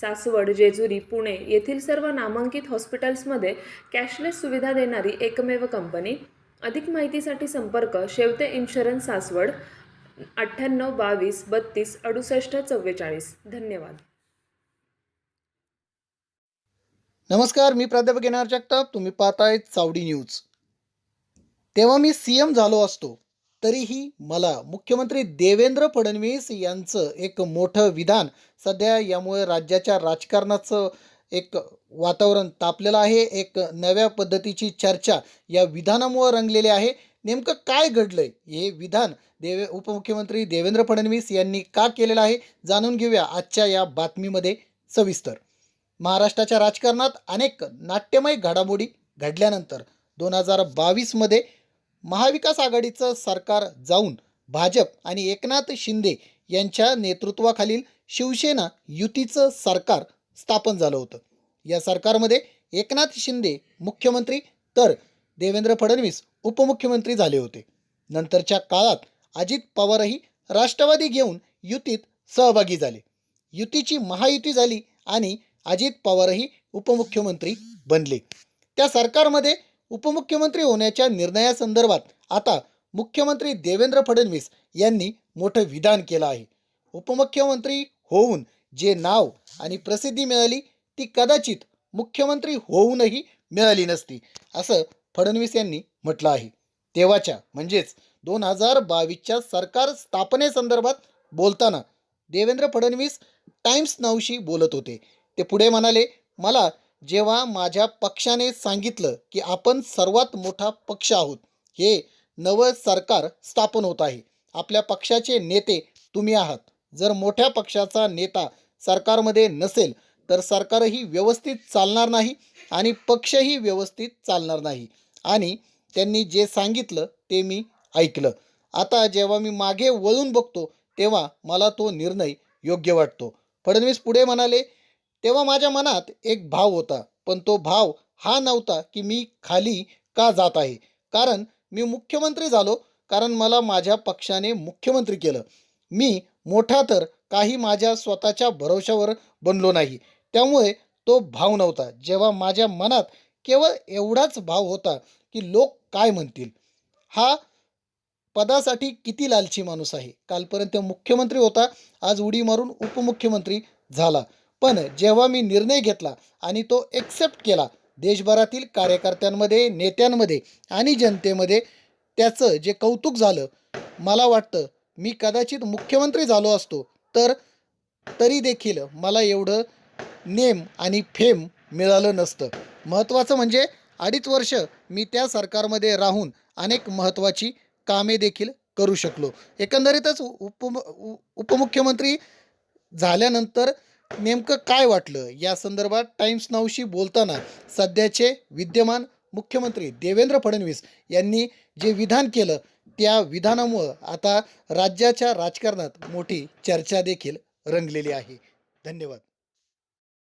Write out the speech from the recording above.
सासवड जेजुरी पुणे येथील सर्व नामांकित हॉस्पिटल्समध्ये कॅशलेस सुविधा देणारी एकमेव कंपनी. अधिक माहितीसाठी संपर्क शेवते इन्शुरन्स सासवड अठ्ठ्याण्णव बावीस बत्तीस अडुसष्ट चव्वेचाळीस. धन्यवाद. नमस्कार मी प्राध्यापक येणार जगताप. तुम्ही पाहताय चावडी न्यूज. तेव्हा मी सी एम झालो असतो. तरीही मला मुख्यमंत्री देवेंद्र फडणवीस यांचं एक मोठं विधान सध्या यामुळे राज्याच्या राजकारणाचं एक वातावरण तापलेलं आहे. एक नव्या पद्धतीची चर्चा या विधानामुळे रंगलेली आहे. नेमकं काय घडलंय? हे विधान देवे उपमुख्यमंत्री देवेंद्र फडणवीस यांनी का केलेलं आहे? जाणून घेऊया आजच्या या बातमीमध्ये सविस्तर. महाराष्ट्राच्या राजकारणात अनेक नाट्यमय घडामोडी घडल्यानंतर दोन हजार बावीसमध्ये महाविकास आघाडीचं सरकार जाऊन भाजप आणि एकनाथ शिंदे यांच्या नेतृत्वाखालील शिवसेना युतीचं सरकार स्थापन झालं होतं. या सरकारमध्ये एकनाथ शिंदे मुख्यमंत्री तर देवेंद्र फडणवीस उपमुख्यमंत्री झाले होते. नंतरच्या काळात अजित पवारही राष्ट्रवादी घेऊन युतीत सहभागी झाले. युतीची महायुती झाली आणि अजित पवारही उपमुख्यमंत्री बनले. त्या सरकारमध्ये उपमुख्यमंत्री होण्याच्या निर्णयासंदर्भात आता मुख्यमंत्री देवेंद्र फडणवीस यांनी मोठं विधान केलं आहे. उपमुख्यमंत्री होऊन जे नाव आणि प्रसिद्धी मिळाली ती कदाचित मुख्यमंत्री होऊनही मिळाली नसती असं फडणवीस यांनी म्हटलं आहे. तेव्हाच्या म्हणजेच दोन हजार बावीसच्या सरकार स्थापनेसंदर्भात बोलताना देवेंद्र फडणवीस टाइम्स नावशी बोलत होते. ते पुढे म्हणाले मला जेव्हा माझ्या पक्षाने सांगितलं की आपण सर्वात मोठा पक्ष आहोत हे नवं सरकार स्थापन होत आहे. आपल्या पक्षाचे नेते तुम्ही आहात. जर मोठ्या पक्षाचा नेता सरकारमध्ये नसेल तर सरकारही व्यवस्थित चालणार नाही आणि पक्षही व्यवस्थित चालणार नाही. आणि त्यांनी जे सांगितलं ते मी ऐकलं. आता जेव्हा मी मागे वळून बघतो तेव्हा मला तो निर्णय योग्य वाटतो. फडणवीस पुढे म्हणाले तेव्हा माझ्या मनात एक भाव होता पण तो भाव हा नव्हता की मी खाली का जात आहे. कारण मी मुख्यमंत्री झालो कारण मला माझ्या पक्षाने मुख्यमंत्री केलं. मी मोठा तर काही माझ्या स्वतःच्या भरोशावर बनलो नाही. त्यामुळे तो भाव नव्हता. जेव्हा माझ्या मनात केवळ एवढाच भाव होता की लोक काय म्हणतील? हा पदासाठी किती लालची माणूस आहे? कालपर्यंत मुख्यमंत्री होता आज उडी मारून उपमुख्यमंत्री झाला. पण जेव्हा मी निर्णय घेतला आणि तो एक्सेप्ट केला देशभरातील कार्यकर्त्यांमध्ये नेत्यांमध्ये आणि जनतेमध्ये त्याचं जे कौतुक झालं मला वाटतं मी कदाचित मुख्यमंत्री झालो असतो तर तरी देखील मला एवढं नेम आणि फेम मिळालं नसतं. महत्त्वाचं म्हणजे अडीच वर्ष मी त्या सरकारमध्ये राहून अनेक महत्त्वाची कामे देखील करू शकलो. एकंदरीतच उप उपमुख्यमंत्री झाल्यानंतर नेमकं काय वाटलं? या संदर्भात टाइम्स नावशी बोलताना सध्याचे विद्यमान मुख्यमंत्री देवेंद्र फडणवीस यांनी जे विधान केलं त्या विधानामुळं आता राज्याच्या राजकारणात मोठी चर्चा देखील रंगलेली आहे. धन्यवाद.